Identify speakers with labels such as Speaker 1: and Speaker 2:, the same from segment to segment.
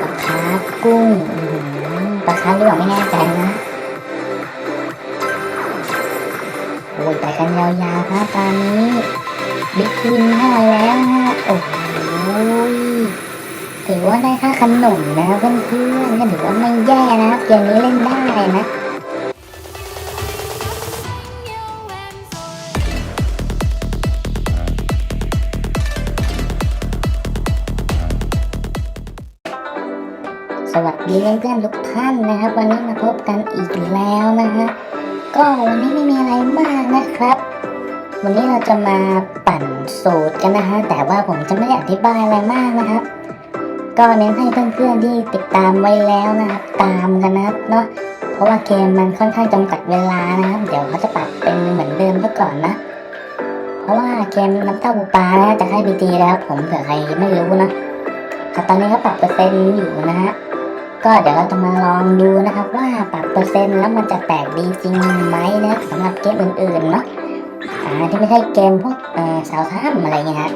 Speaker 1: ปลาคาร์ฟกุ้งปลาคาร์ฟหรือเปล่าไม่แน่ใจนะโอ้ยไปกันยาวๆครับตอนนี้บิ๊กวินเข้าแล้วฮะโอ้โหถือว่าได้ค่าขนมนะเพื่อนๆก็ถือว่าไม่แย่นะครับเกมนี้เล่นได้นะ สวัสดีเพื่อนๆทุกท่านนะครับ วันนี้มาพบกันอีกแล้วนะฮะก็วันนี้ไม่มีอะไรมากนะครับ วันนี้เราจะมาปั่นสูตรกันนะฮะแต่ว่าผมจะไม่ได้อธิบายอะไรมากนะครับ ก็เน้นให้เพื่อนๆที่ติดตามไว้แล้วนะครับตามกันนะครับเนาะเพราะว่าเกมมันค่อนข้างจำกัดเวลานะครับ เดี๋ยวเขาจะปรับเป็นเหมือนเดิมซะก่อนนะ เพราะว่าเกมน้ำเต้าปูปลาจะให้บีจีแล้วผมเผื่อใครไม่รู้นะแต่ตอนนี้เขาปรับเปอร์เซ็นต์อยู่นะฮะ ก็เดี๋ยวเราจะมาลองดูนะครับว่าปรับเปอร์เซ็นต์แล้วมันจะแตกดีจริงไหมนะครับสำหรับเกมอื่นๆเนาะอ่าที่ไม่ใช่เกมพวกเออสาวท่ามอะไรเงี้ยฮะ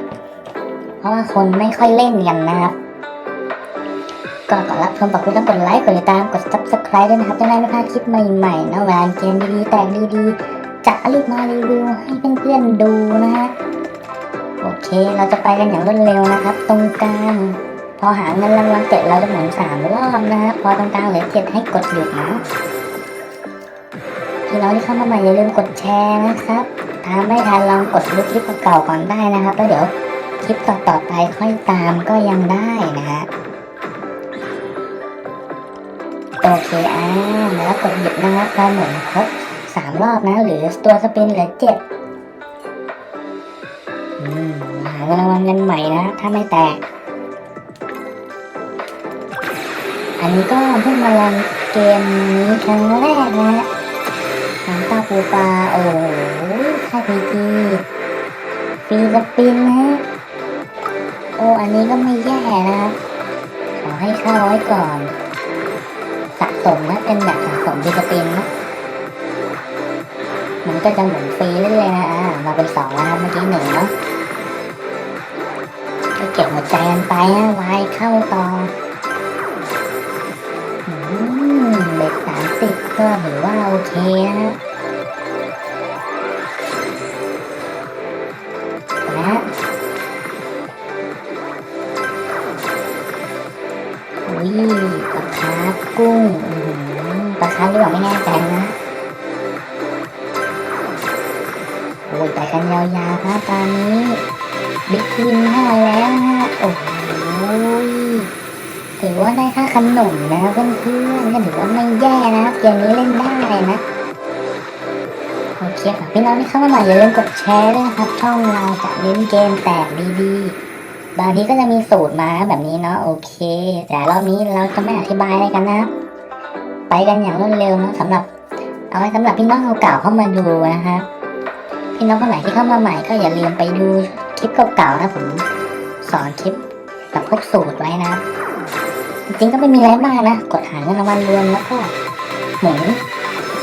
Speaker 1: เพราะว่าคนไม่ค่อยเล่นกันนะครับ ก็ก่อรับชมฝากคุณต้องกดไลค์กดติดตามกด subscribe ด้วยนะครับจะได้ไม่พลาดคลิปใหม่ๆนะวลาเกมดีๆแตกดีๆจะรีบมารีวิวให้เพื่อนๆดูนะฮะโอเคเราจะไปกันอย่างรวดเร็วนะครับ ตรงกลาง พอหาเงินรางวัลเสร็จเราจะหมุนสามรอบนะครับพอตรงกลางเหลือเจ็ดให้กดหยุดนะพี่น้องที่เข้ามาใหม่อย่าลืมกดแชร์นะครับถ้าไม่ทันลองกดดูคลิปเก่าก่อนได้นะครับแล้วเดี๋ยวคลิปต่อๆไปค่อยตามก็ยังได้นะฮะโอเคอ่าแล้วกดหยุดนะครับพอหมุนครบสามรอบนะหรือตัวสปินเหลือเจ็ดหาเงินรางวัลเงินใหม่นะถ้าไม่แตก อันนี้ก็เพิ่งมาลองเกมนี้ครั้งแรกนะฮะน้ำตาปูปลาโอ้โหค่ายพีจีฟรีสปินนะโอ้อันนี้ก็ไม่แย่นะครับขอให้เข้าไว้ก่อน สะสมนะเป็นแบบสะสมฟรีสปินนะมันก็จะหมุนฟรีเรื่อยๆนะอ่ามาเป็นสองแล้วครับเมื่อกี้หนึ่งเนาะก็เก็บหัวใจกันไปนะวายเข้าต่อ ก็ถือว่าโอเคนะนะอุ้ยปลาคากุ้งอื้อหือปลาคาหรือเปล่าไม่แน่ใจนะโอ้ยไปกันยาวๆครับตอนนี้บิ๊กวินเข้ามาแล้วฮะโอ้ ถือว่าได้ค่าขนมนะครับเพื่อนๆก็ถือว่าไม่แย่นะครับเกมนี้เล่นได้นะโอเคค่ะพี่น้องที่เข้ามาใหม่อย่าลืมกดแชร์ด้วยนะครับ ช่องเราจะเล่นเกมแตกดีๆบางทีก็จะมีสูตรมาแบบนี้เนาะโอเค แต่รอบนี้เราจะไม่อธิบายอะไรกันนะครับไปกันอย่างรวดเร็วนะสำหรับ เอาไว้สำหรับพี่น้องเก่าๆเข้ามาดูนะครับพี่น้องคนไหนที่เข้ามาใหม่ก็อย่าลืมไปดูคลิปเก่าๆนะผมสอนคลิปแบบพวกสูตรไว้นะครับ จริงก็ไม่มีอะไรมากนะ กดหาเงินรางวัลรวมแล้วก็หมุน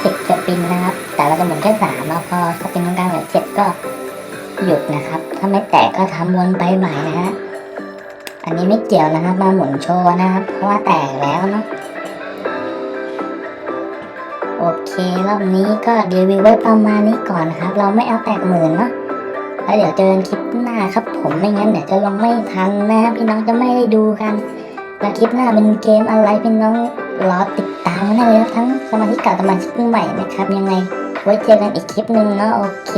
Speaker 1: สิบสปินนะครับ แต่เราจะหมุนแค่สามแล้วพอสปินตรงกลางเหลือเจ็ดก็หยุดนะครับ ถ้าไม่แตกก็ทำวนไปใหม่นะฮะ อันนี้ไม่เกี่ยวนะครับ มาหมุนโชว์นะครับ เพราะว่าแตกแล้วเนาะ โอเครอบนี้ก็รีวิวไว้ประมาณนี้ก่อนนะครับ เราไม่เอาแตกหมื่นเนาะแล้วเดี๋ยวเจอกันคลิปหน้าครับ ผมไม่งั้นเดี๋ยวจะลงไม่ทันนะพี่น้องจะไม่ได้ดูกัน แล้วคลิปหน้าเป็นเกมอะไรพี่น้องรอติดตามกันได้เลยนะทั้งสมาชิกเก่าสมาชิกใหม่นะครับยังไง ไว้เจอกันอีกคลิปหนึ่งเนาะโอเค